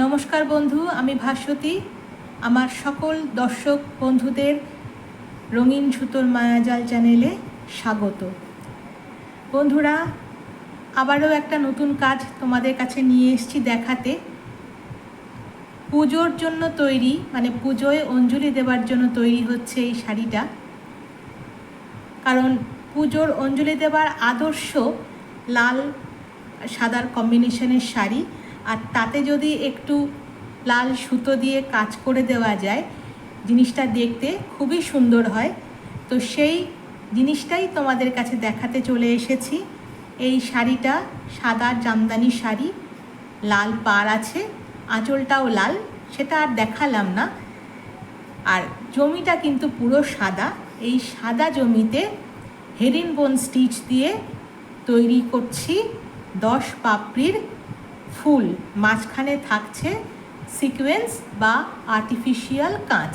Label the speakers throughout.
Speaker 1: নমস্কার বন্ধু, আমি ভাস্বতী। আমার সকল দর্শক বন্ধুদের রঙিন সুতোর মায়াজাল চ্যানেলে স্বাগত। বন্ধুরা, আবারও একটা নতুন কাজ তোমাদের কাছে নিয়ে এসেছি দেখাতে। পুজোর জন্য তৈরি মানে পুজোয় অঞ্জলি দেওয়ার জন্য তৈরি হচ্ছে এই শাড়িটা। কারণ পুজোর অঞ্জলি দেওয়ার আদর্শ লাল, সাদার কম্বিনেশনের শাড়ি। আর তাতে যদি একটু লাল সুতো দিয়ে কাজ করে দেওয়া যায়, জিনিসটা দেখতে খুবই সুন্দর হয়। তো সেই জিনিসটাই তোমাদের কাছে দেখাতে চলে এসেছি। এই শাড়িটা সাদা জামদানি শাড়ি, লাল পাড় আছে, আঁচলটাও লাল, সেটা আর দেখালাম না। আর জমিটা কিন্তু পুরো সাদা, এই সাদা জমিতে হেরিন বোন স্টিচ দিয়ে তৈরি করছি দশ পাপড়ির ফুল। মাঝখানে থাকছে সিকোয়েন্স বা আর্টিফিশিয়াল কাঁচ।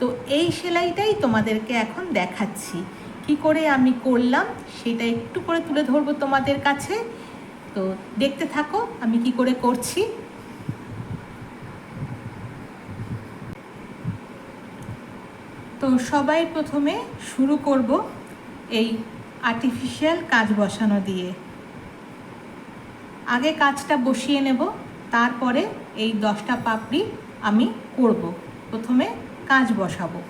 Speaker 1: তো এই সেলাইটাই তোমাদেরকে এখন দেখাচ্ছি। কি করে আমি করলাম, সেটা একটু করে তুলে ধরবো তোমাদের কাছে। তো দেখতে থাকো, আমি কি করে করছি। তো সবাই প্রথমে শুরু করব এই আর্টিফিশিয়াল কাজ বসানো দিয়ে। আগে কাজটা বসিয়ে নেব তারপরে এই দশটা পাপড়ি আমি করব। প্রথমে কাজ বসাবো।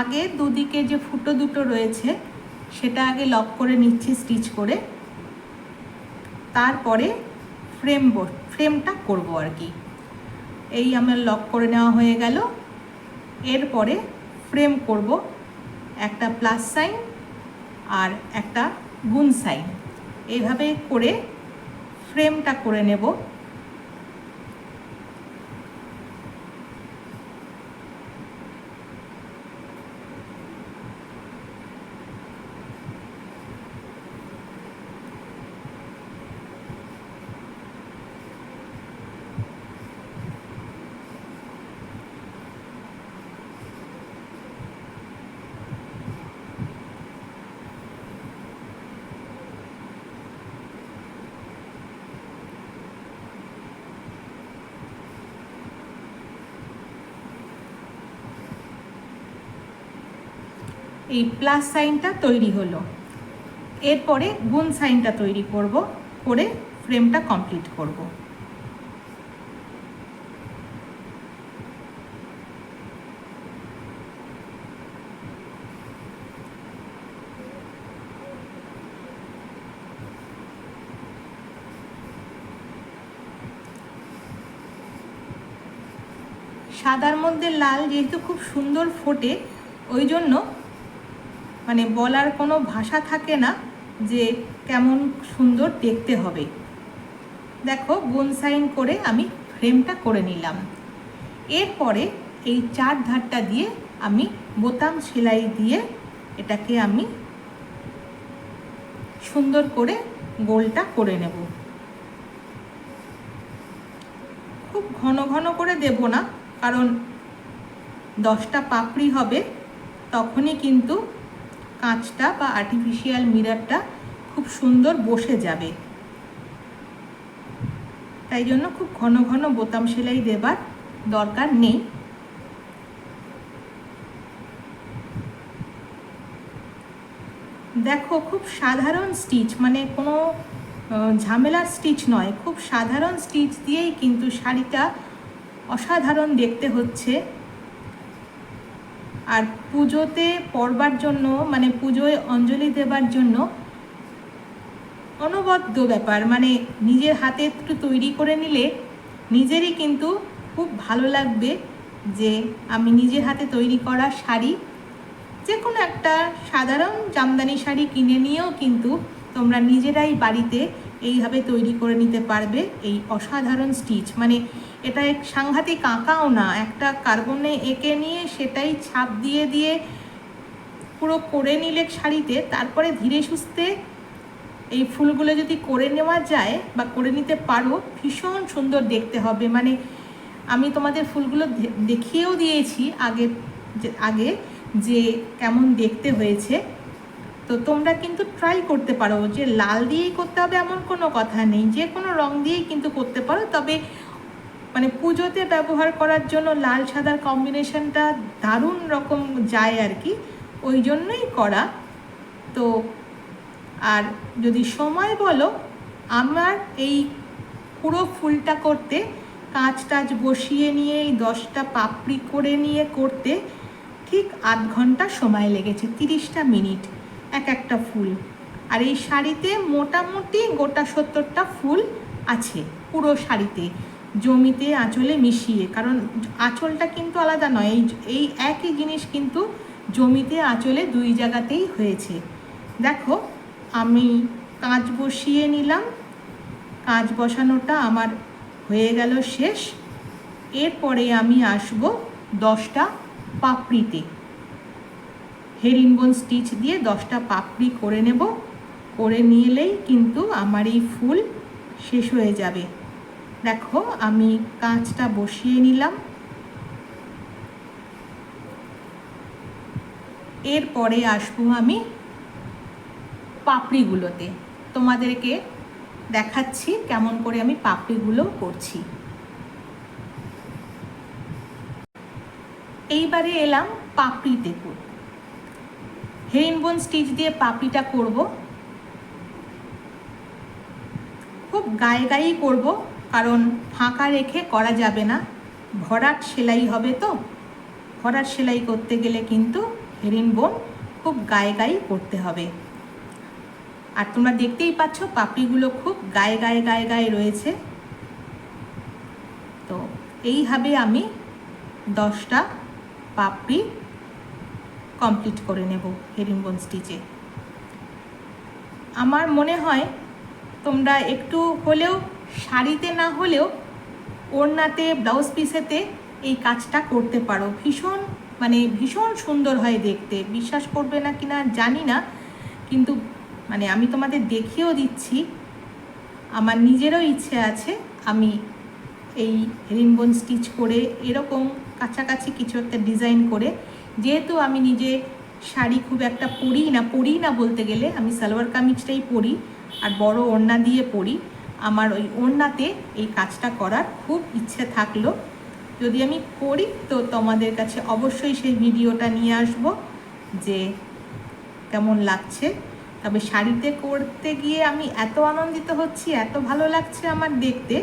Speaker 1: আগে দুদিকে যে ফুটো দুটো রয়েছে, সেটা আগে লক করে নিচ্ছি, স্টিচ করে। তারপরে ফ্রেম ফ্রেমটা করব আর কি। এই আমার লক করে নেওয়া হয়ে গেল। এরপরে ফ্রেম করব একটা প্লাস সাইন আর একটা গুণ সাইন। এইভাবে করে ফ্রেমটা করে নেব। এই প্লাস সাইনটা তৈরি হলো। এরপরে গুণ সাইনটা তৈরি করব, করে ফ্রেমটা কমপ্লিট করব। সাদার মধ্যে লাল যেহেতু খুব সুন্দর ফোটে, ওই জন্য মানে বলার কোনো ভাষা থাকে না যে কেমন সুন্দর দেখতে হবে। দেখো গুণ সাইন করে আমি ফ্রেমটা করে নিলাম। এরপরে এই চার ধারটা দিয়ে আমি বোতাম সেলাই দিয়ে এটাকে আমি সুন্দর করে গোলটা করে নেব। খুব ঘন ঘন করে দেব না, কারণ দশটা পাপড়ি হবে, তখনই কিন্তু কাঁচটা বা আর্টিফিশিয়াল মিরারটা খুব সুন্দর বসে যাবে। তাই জন্য খুব ঘন ঘন বোতাম সেলাই দেবার দরকার নেই। দেখো খুব সাধারণ স্টিচ মানে কোনো ঝামেলার স্টিচ নয়, খুব সাধারণ স্টিচ দিয়েই কিন্তু শাড়িটা অসাধারণ দেখতে হচ্ছে। আর পুজোতে পরবার জন্য মানে পুজোয় অঞ্জলি দেবার জন্য অনবদ্য ব্যাপার। মানে নিজের হাতে একটু তৈরি করে নিলে নিজেরই কিন্তু খুব ভালো লাগবে যে আমি নিজের হাতে তৈরি করা শাড়ি যে কোনো একটা সাধারণ জামদানি শাড়ি কিনে নিয়েও কিন্তু তোমরা নিজেরাই বাড়িতে এইভাবে তৈরি করে নিতে পারবে এই অসাধারণ স্টিচ। মানে এটা এক সাংঘাতিক আঁকাও না, একটা কার্বনে এঁকে নিয়ে সেটাই ছাপ দিয়ে দিয়ে পুরো করে নিলে শাড়িতে, তারপরে ধীরে সুস্থে এই ফুলগুলো যদি করে নেওয়া যায় বা করে নিতে পারো, ভীষণ সুন্দর দেখতে হবে। মানে আমি তোমাদের ফুলগুলো দেখিয়েও দিয়েছি আগে আগে যে কেমন দেখতে হয়েছে। তো তোমরা কিন্তু ট্রাই করতে পারো যে লাল দিয়েই করতে হবে এমন কোনো কথা নেই, যে কোনো রং দিয়েই কিন্তু করতে পারো। তবে মানে পুজোতে ব্যবহার করার জন্য লাল সাদার কম্বিনেশনটা দারুণ রকম যায় আর কি, ওই জন্যই করা। তো আর যদি সময় বলো, আমার এই পুরো ফুলটা করতে, কাঁচ টাচ বসিয়ে নিয়ে, এই দশটা পাপড়ি করে নিয়ে করতে, ঠিক আধ ঘণ্টা সময় লেগেছে, তিরিশটা মিনিট এক একটা ফুল। আর এই শাড়িতে মোটামুটি গোটা সত্তরটা ফুল আছে পুরো শাড়িতে। জমিতে আঁচলে মিশিয়ে, কারণ আঁচলটা কিন্তু আলাদা নয়, এই এই একই জিনিস কিন্তু জমিতে আঁচলে দুই জায়গাতেই হয়েছে। দেখো, আমি কাঁচ বসিয়ে নিলাম, কাঁচ বসানোটা আমার হয়ে গেল শেষ, এরপরে আমি আসব দশটা পাপড়িতে। হেরিনবোন স্টিচ দিয়ে দশটা পাপড়ি করে নেব, করে নিলেই কিন্তু আমার এই ফুল শেষ হয়ে যাবে। দেখো, আমি কাঁচটা বসিয়ে নিলাম। এরপরে আসব আমি পাপড়িগুলোতে। তোমাদেরকে দেখাচ্ছি কেমন করে আমি পাপড়িগুলো করছি। এইবারে এলাম পাপড়িতে হেরিনবোন স্টিচ দিয়ে পাপড়িটা করব। খুব গায়ে গায়েই করব। কারণ ফাঁকা রেখে করা যাবে না। ভরাট সেলাই হবে তো। ভরাট সেলাই করতে গেলে কিন্তু হেরিন বোন খুব গায়ে গায়ে করতে হবে। আর তোমরা দেখতেই পাচ্ছ পাপড়িগুলো খুব গায়ে গায়ে গায়ে গায়ে রয়েছে। তো এইভাবে আমি দশটা পাপড়ি কমপ্লিট করে নেব হেরিংবোন স্টিচে। আমার মনে হয় তোমরা একটু হলেও শাড়িতে না হলেও ওড়নাতে ব্লাউজ পিসেতে এই কাজটা করতে পারো। ভীষণ মানে ভীষণ সুন্দর হয় দেখতে। বিশ্বাস করবে না কিনা জানি না, কিন্তু মানে আমি তোমাদের দেখিয়েও দিচ্ছি। আমার নিজেরও ইচ্ছে আছে আমি এই রিনবোন স্টিচ করে এরকম কাছাকাছি কিছু একটা ডিজাইন করে। যেহেতু আমি নিজে শাড়ি খুব একটা পরি না পরি না বলতে গেলে, আমি সালোয়ার কামিজটাই পরি আর বড় ওড়না দিয়ে পরি। আমার ওই ওড়নাতে এই কাজটা করার খুব ইচ্ছে থাকল। যদি আমি করি, তো তোমাদের কাছে অবশ্যই সেই ভিডিওটা নিয়ে আসব যে কেমন লাগছে। তবে শাড়িতে করতে গিয়ে আমি এত আনন্দিত হচ্ছি, এত ভালো লাগছে আমার দেখতে।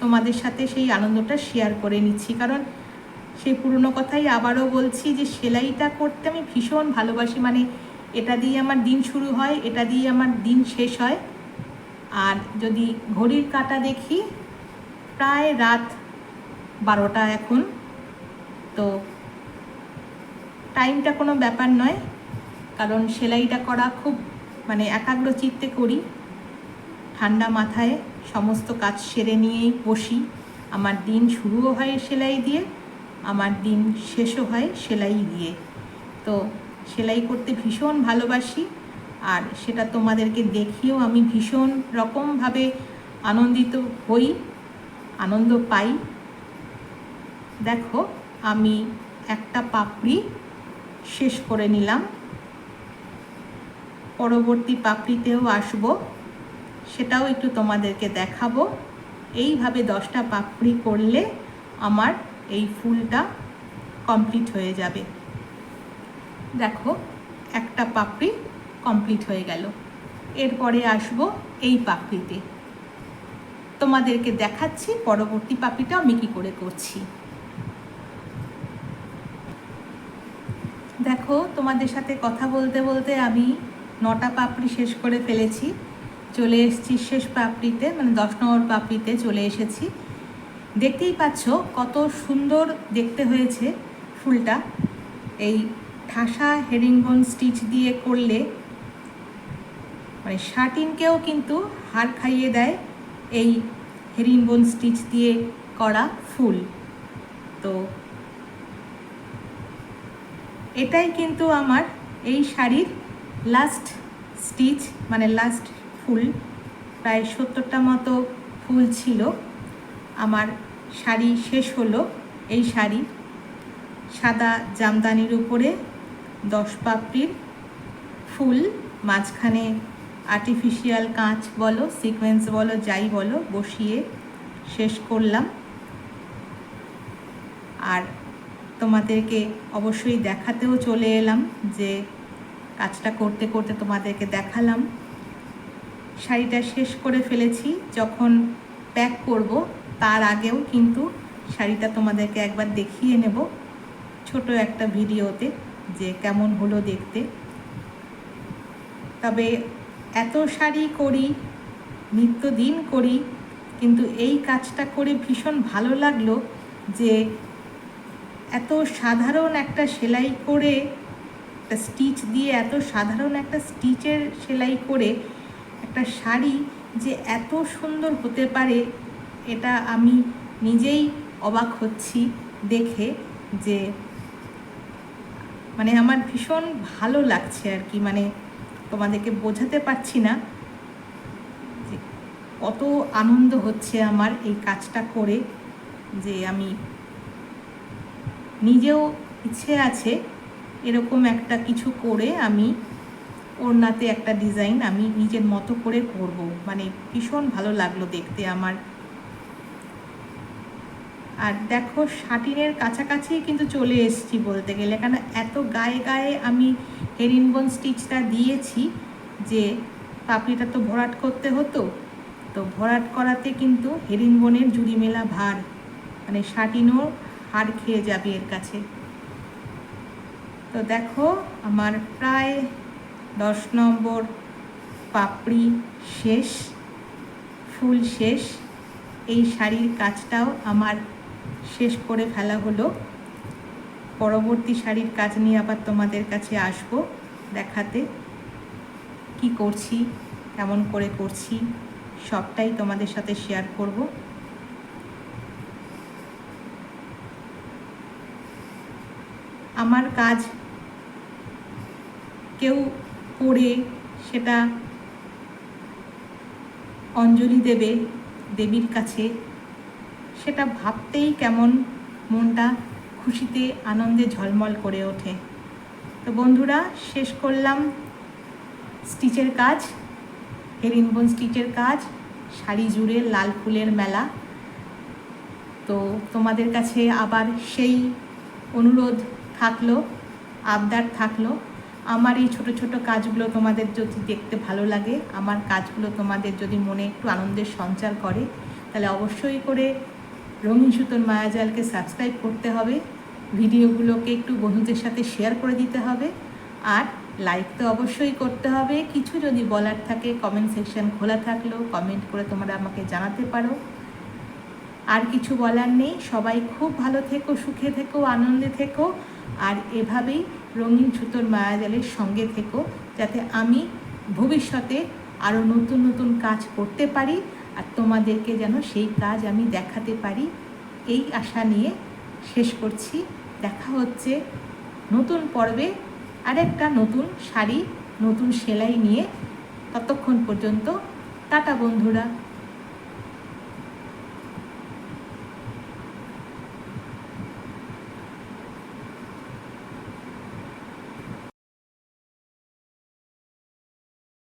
Speaker 1: তোমাদের সাথে সেই আনন্দটা শেয়ার করে নিচ্ছি। কারণ সেই পুরনো কথাই আবারও বলছি যে সেলাইটা করতে আমি ভীষণ ভালোবাসি। মানে এটা দিয়ে আমার দিন শুরু হয়, এটা দিয়ে আমার দিন শেষ হয়। আর যদি ঘড়ির কাটা দেখি, প্রায় রাত বারোটা এখন। তো টাইমটা কোনো ব্যাপার নয়, কারণ সেলাইটা করা খুব মানে একাগ্র চিত্তে করি। ঠান্ডা মাথায় সমস্ত কাজ সেরে নিয়েই বসি। আমার দিন শুরুও হয় সেলাই দিয়ে, আমার দিন শেষও হয় সেলাই দিয়ে। তো সেলাই করতে ভীষণ ভালোবাসি। আর সেটা তোমাদেরকে দেখিয়েও আমি ভীষণ রকমভাবে আনন্দিত হই, আনন্দ পাই। দেখো, আমি একটা পাপড়ি শেষ করে নিলাম। পরবর্তী পাপড়িতেও আসব, সেটাও একটু তোমাদেরকে দেখাবো। এইভাবে দশটা পাপড়ি করলে আমার এই ফুলটা কমপ্লিট হয়ে যাবে। দেখো, একটা পাপড়ি কমপ্লিট হয়ে গেল। এরপরে আসব এই পাপড়িতে। তোমাদেরকে দেখাচ্ছি পরবর্তী পাপড়িটা আমি কী করে করছি। দেখো, তোমাদের সাথে কথা বলতে বলতে আমি নটা পাপড়ি শেষ করে ফেলেছি। চলে এসেছি শেষ পাপড়িতে মানে দশ নম্বর পাপড়িতে চলে এসেছি। দেখতেই পাচ্ছ কত সুন্দর দেখতে হয়েছে ফুলটা। এই ঠাসা হেরিংবোন স্টিচ দিয়ে করলে মানে শার্টিনকেও কিন্তু হার খাইয়ে দেয় এই হেরিংবোন স্টিচ দিয়ে করা ফুল। তো এটাই কিন্তু আমার এই শাড়ির লাস্ট স্টিচ মানে লাস্ট ফুল। প্রায় সত্তরটা মতো ফুল ছিল। আমার শাড়ি শেষ হলো এই শাড়ি। সাদা জামদানির উপরে দশ পাপড়ির ফুল, মাঝখানে আর্টিফিশিয়াল কাঁচ বলো সিকোয়েন্স বলো, যাই বলো, বসিয়ে শেষ করলাম। আর তোমাদেরকে অবশ্যই দেখাতেও চলে এলাম যে কাজটা করতে করতে তোমাদেরকে দেখালাম। শাড়িটা শেষ করে ফেলেছি, যখন প্যাক করব, তার আগেও কিন্তু শাড়িটা তোমাদেরকে একবার দেখিয়ে নেব ছোট একটা ভিডিওতে যে কেমন হলো দেখতে। তবে এত শাড়ি করি, নিত্যদিন করি, কিন্তু এই কাজটা করে ভীষণ ভালো লাগল যে এত সাধারণ একটা সেলাই করে, একটা স্টিচ দিয়ে এত সাধারণ একটা স্টিচের সেলাই করে একটা শাড়ি যে এত সুন্দর হতে পারে, এটা আমি নিজেই অবাক হচ্ছি দেখে যে মানে আমার ভীষণ ভালো লাগছে আর কি মানে তোমাদেরকে বোঝাতে পারছি না কত আনন্দ হচ্ছে আমার এই কাজটা করে, যে আমি নিজেও ইচ্ছে আছে এরকম একটা কিছু করে আমি ওড়নাতে একটা ডিজাইন আমি নিজের মতো করে করব। মানে ভীষণ ভালো লাগল দেখতে আমার। আর দেখো, শাটিনের কাছাকাছি কিন্তু চলে এসেছি বলতে গেলে। কেন এত গায়ে গায়ে আমি হেরিনবোন স্টিচটা দিয়েছি যে পাপড়িটা তো ভরাট করতে হতো। তো ভরাট করাতে কিন্তু হেরিনবোনের জুড়ি মেলা ভার মানে শাটিনও হাড় খেয়ে যাবে এর কাছে। তো দেখো, আমার প্রায় দশ নম্বর পাপড়ি শেষ, ফুল শেষ। এই শাড়ির কাজটাও আমার শেষ করে ফেলা হলো। পরবর্তী শাড়ির কাজ নিয়ে আবার তোমাদের কাছে আসব দেখাতে। কি করছি, কেমন করে করছি, সবটাই তোমাদের সাথে শেয়ার করব। আমার কাজ কেউ করে সেটা অঞ্জলি দেবে দেবীর কাছে। সেটা ভাবতেই কেমন মনটা খুশিতে আনন্দে ঝলমল করে ওঠে। তো বন্ধুরা, শেষ করলাম স্টিচের কাজ, হেরিনবোন স্টিচের কাজ, শাড়ি জুড়ে লাল ফুলের মেলা। তো তোমাদের কাছে আবার সেই অনুরোধ থাকল, আবদার থাকল। আমার এই ছোট ছোট কাজগুলো তোমাদের যদি দেখতে ভালো লাগে, আমার কাজগুলো তোমাদের যদি মনে একটু আনন্দের সঞ্চার করে, তাহলে অবশ্যই করে রঙিন সুতোর মায়াজালকে সাবস্ক্রাইব করতে হবে। ভিডিওগুলোকে একটু বন্ধুদের সাথে শেয়ার করে দিতে হবে। আর লাইক তো অবশ্যই করতে হবে। কিছু যদি বলার থাকে কমেন্ট সেকশন খোলা থাকলেও কমেন্ট করে তোমরা আমাকে জানাতে পারো। আর কিছু বলার নেই। সবাই খুব ভালো থেকো, সুখে থেকো, আনন্দে থেকো। আর এভাবেই রঙিন সুতোর মায়াজালের সঙ্গে থেকো, যাতে আমি ভবিষ্যতে আরও নতুন নতুন কাজ করতে পারি। আর তোমাদেরকে যেন সেই কাজ আমি দেখাতে পারি। এই আশা নিয়ে শেষ করছি। দেখা হচ্ছে নতুন পর্বে আরেকটা নতুন শাড়ি, নতুন সেলাই নিয়ে। ততক্ষণ পর্যন্ত টাটা বন্ধুরা।